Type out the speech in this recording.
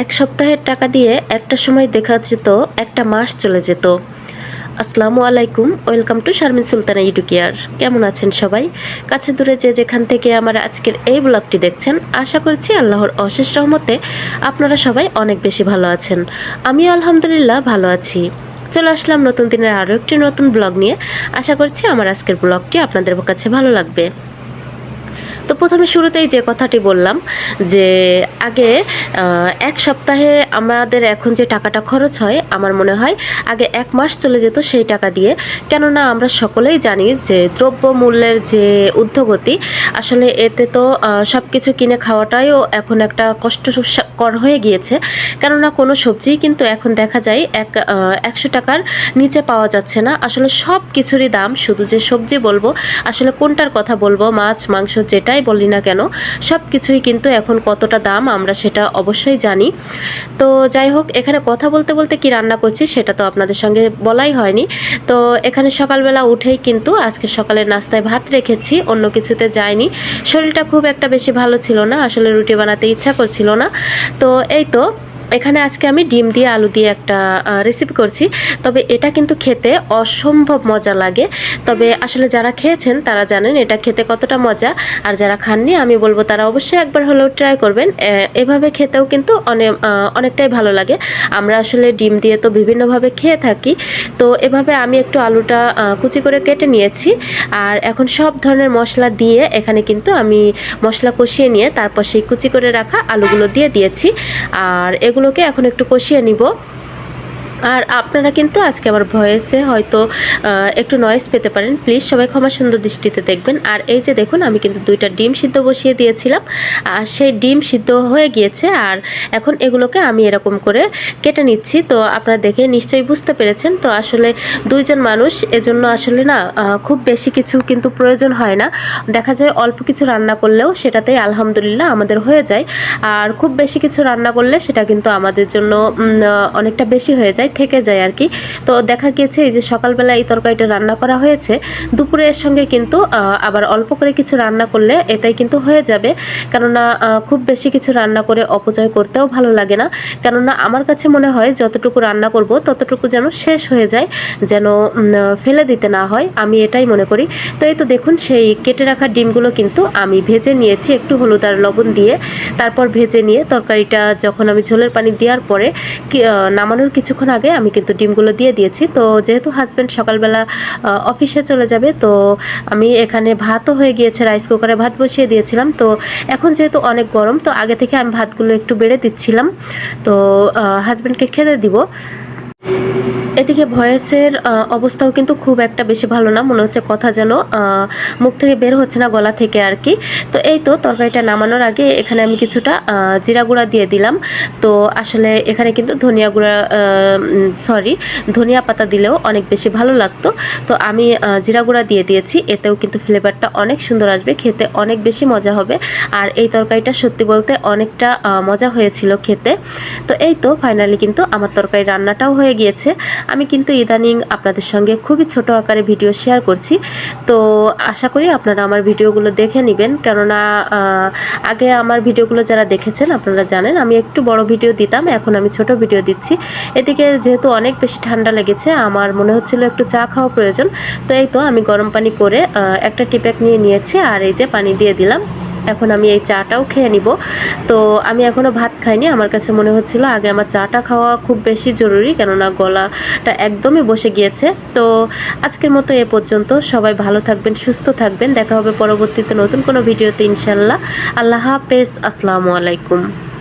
এক সপ্তাহের টাকা দিয়ে একটা সময় দেখা যেত, একটা মাস চলে যেত। আসসালামু আলাইকুম, ওয়েলকাম টু শারমিন সুলতানা ইউটিউকিয়ার কেমন আছেন সবাই? কাছে দূরে যে যেখান থেকে আমার আজকের এই ব্লগটি দেখছেন, আশা করছি আল্লাহর অশেষ রহমতে আপনারা সবাই অনেক বেশি ভালো আছেন। আমি আলহামদুলিল্লাহ ভালো আছি। চলে আসলাম নতুন দিনের আরও একটি নতুন ব্লগ নিয়ে। আশা করছি আমার আজকের ব্লগটি আপনাদের কাছে ভালো লাগবে। তো প্রথমে শুরুতেই যে কথাটি বললাম যে আগে এক সপ্তাহে আমাদের এখন যে টাকাটা খরচ হয়, আমার মনে হয় আগে এক মাস চলে যেত সেই টাকা দিয়ে। কেননা আমরা সকলেই জানি যে দ্রব্য মূল্যের যে ঊর্ধ্বগতি, আসলে এতে তো সব কিছু কিনে খাওয়াটাইও এখন একটা কষ্টকর হয়ে গিয়েছে। কেননা কোনো সবজিই কিন্তু এখন দেখা যায় এক একশো টাকার নিচে পাওয়া যাচ্ছে না। আসলে সব কিছুরই দাম, শুধু যে সবজি বলব, আসলে কোনটার কথা বলব, মাছ, মাংস যেটাই বলি না কেন সব কিছুই কিন্তু এখন কতটা দাম আমরা সেটা অবশ্যই জানি। তো যাই হোক, এখানে কথা বলতে বলতে কি রান্না করছি সেটা তো আপনাদের সঙ্গে বলাই হয়নি। তো এখানে সকালবেলা উঠেই কিন্তু আজকে সকালের নাস্তায় ভাত রেখেছি, অন্য কিছুতে যায়নি শরীরটা খুব একটা বেশি ভালো ছিল না, আসলে রুটি বানাতে ইচ্ছা করছিল না। তো এই তো এখানে আজকে আমি ডিম দিয়ে আলু দিয়ে একটা রেসিপি করছি। তবে এটা কিন্তু খেতে অসম্ভব মজা লাগে। তবে আসলে যারা খেয়েছেন তারা জানেন এটা খেতে কতটা মজা। আর যারা খাননি, আমি বলব তারা অবশ্যই একবার হলেও ট্রাই করবেন। এভাবে খেতেও কিন্তু অনেক অনেকটাই ভালো লাগে। আমরা আসলে ডিম দিয়ে তো বিভিন্নভাবে খেয়ে থাকি। তো এভাবে আমি একটু আলুটা কুচি করে কেটে নিয়েছি। আর এখন সব ধরনের মশলা দিয়ে এখানে কিন্তু আমি মশলা কষিয়ে নিয়ে তারপর সেই কুচি করে রাখা আলুগুলো দিয়ে দিয়েছি। আর এগুলোকে এখন একটু কষিয়ে নিব। আর আপনারা কিন্তু আজকে আমার ভয়েসে হয়তো একটু নয়েজ পেতে পারেন। প্লিজ সবাই ক্ষমা সুন্দর দৃষ্টিতে দেখবেন। আর এই যে দেখুন, আমি কিন্তু দুইটা ডিম সিদ্ধ বসিয়ে দিয়েছিলাম। আর সেই ডিম সিদ্ধ হয়ে গিয়েছে। আর এখন এগুলোকে আমি এরকম করে কেটে নিচ্ছি। তো আপনারা দেখে নিশ্চয়ই বুঝতে পেরেছেন। তো আসলে দুইজন মানুষ, এজন্য আসলে না খুব বেশি কিছু কিন্তু প্রয়োজন হয় না। দেখা যায় অল্প কিছু রান্না করলেও সেটাতেই আলহামদুলিল্লাহ আমাদের হয়ে যায়। আর খুব বেশি কিছু রান্না করলে সেটা কিন্তু আমাদের জন্য অনেকটা বেশি হয়ে যায়। থেকে যায় আর কি। তো দেখা গিয়েছে এই যে সকালবেলা এই তরকারিটা রান্না করা হয়েছে। দুপুরে এর সঙ্গে কিন্তু আবার অল্প করে কিছু রান্না করলে এটাই কিন্তু হয়ে যাবে। কেননা খুব বেশি কিছু রান্না করে অপচয় করতেও ভালো লাগে না। কেননা আমার কাছে মনে হয় যতটুকু রান্না করব, ততটুকু যেন শেষ হয়ে যায়, যেন ফেলে দিতে না হয়। আমি এটাই মনে করি। তো এই তো দেখুন, সেই কেটে রাখা ডিমগুলো কিন্তু আমি ভেজে নিয়েছি একটু হলুদ আর লবণ দিয়ে। তারপর ভেজে নিয়ে তরকারিটা যখন আমি ঝোলের পানি দেওয়ার পরে নামানোর কিছুক্ষণ আগে আমি কিন্তু ডিমগুলো দিয়ে দিয়েছি। তো যেহেতু হাজব্যান্ড সকালবেলা অফিসে চলে যাবে, তো আমি এখানে ভাতও হয়ে গিয়েছে রাইস কুকারে ভাত বসিয়ে দিয়েছিলাম। তো এখন যেহেতু অনেক গরম, তো আগে থেকে আমি ভাতগুলো একটু বেড়ে দিচ্ছিলাম। তো হাজব্যান্ডকে খেতে দিব। এদিকে ভয়েসের অবস্থাও কিন্তু খুব একটা বেশি ভালো না। মনে হচ্ছে কথা যেন মুখ থেকে বের হচ্ছে না গলা থেকে আর কি। তো এই তো তরকারিটা নামানোর আগে এখানে আমি কিছুটা জিরা গুঁড়া দিয়ে দিলাম। তো আসলে এখানে কিন্তু ধনিয়া গুঁড়া সরি ধনিয়া পাতা দিলেও অনেক বেশি ভালো লাগতো। তো আমি জিরা গুঁড়া দিয়ে দিয়েছি। এতেও কিন্তু ফ্লেভারটা অনেক সুন্দর আসবে, খেতে অনেক বেশি মজা হবে। আর এই তরকারিটা সত্যি বলতে অনেকটা মজা হয়েছিল খেতে। তো এই তো ফাইনালি কিন্তু আমার তরকারি রান্নাটাও হয়ে গিয়েছে। আমি কিন্তু ইদানিং আপনাদের সঙ্গে খুবই ছোট আকারে ভিডিও শেয়ার করছি। তো আশা করি আপনারা আমার ভিডিওগুলো দেখে নেবেন। কেননা আগে আমার ভিডিওগুলো যারা দেখেছেন আপনারা জানেন, আমি একটু বড় ভিডিও দিতাম, এখন আমি ছোট ভিডিও দিচ্ছি। এদিকে যেহেতু অনেক বেশি ঠান্ডা লেগেছে, আমার মনে হচ্ছিল একটু চা খাওয়া প্রয়োজন। তো এই তো আমি গরম পানি করে একটা টিপ্যাক নিয়ে নিয়েছি আর এই যে পানি দিয়ে দিলাম। এখন আমি এই চাটাও খেয়ে নিব। তো আমি এখনও ভাত খাইনি। আমার কাছে মনে হচ্ছিল আগে আমার চাটা খাওয়া খুব বেশি জরুরি, কেননা গলাটা একদমই বসে গিয়েছে। তো আজকের মতো এ পর্যন্ত। সবাই ভালো থাকবেন, সুস্থ থাকবেন। দেখা হবে পরবর্তীতে নতুন কোনো ভিডিওতে ইনশাল্লাহ। আল্লাহ হাফেজ। আসসালামু আলাইকুম।